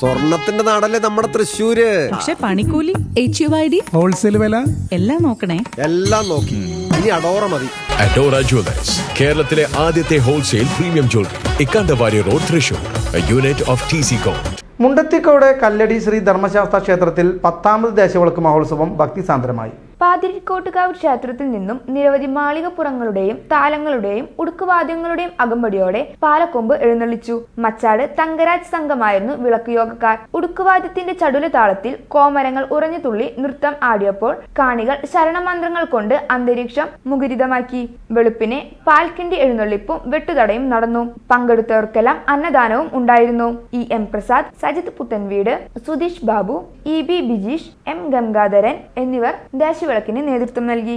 സ്വർണത്തിന്റെ നാടല്ലേ നമ്മുടെ തൃശ്ശൂര്? പക്ഷെ പണിക്കൂലി H U I D wholesale വില? എല്ലാം നോക്കണേ. എല്ലാം നോക്കി. ഇനി അഡോറ മതി. അഡോറ ജ്വല്ലേഴ്സ് കേരളത്തിലെ ആദ്യത്തെ wholesale premium jewellery Ikkandavari road Thrissur. Unit of T C Mundathikode Kalladi Shri Dharmasastha ക്ഷേത്രത്തിൽ പത്താമത് ദേശവിളക്ക് മഹോത്സവം ഭക്തിസാന്ദ്രമായി പാതിരിക്കോട്ടുകാവ് ക്ഷേത്രത്തിൽ നിന്നും നിരവധി മാളികപ്പുറങ്ങളുടെയും താലങ്ങളുടെയും ഉടുക്കുവാദ്യങ്ങളുടെയും അകമ്പടിയോടെ പാലക്കൊമ്പ് എഴുന്നള്ളിച്ചു. മച്ചാട് തങ്കരാജ് സംഘമായിരുന്നു വിളക്ക് യോഗക്കാർ. ഉടുക്കുവാദ്യത്തിന്റെ ചടുല താളത്തിൽ കോമരങ്ങൾ ഉറഞ്ഞു തുള്ളി നൃത്തം ആടിയപ്പോൾ കാണികൾ ശരണമന്ത്രങ്ങൾ കൊണ്ട് അന്തരീക്ഷം മുഖരിതമാക്കി. വെളുപ്പിനെ പാൽക്കിണ്ടി എഴുന്നള്ളിപ്പും വെട്ടുതടയും നടന്നു. പങ്കെടുത്തവർക്കെല്ലാം അന്നദാനവും ഉണ്ടായിരുന്നു. E. M. Prasad Sajith Puthenveedu Sudheesh Babu E. B. Bijeesh M. Gangadharan എന്നിവർ ദേശവിളക്കിന് നേതൃത്വം നൽകി.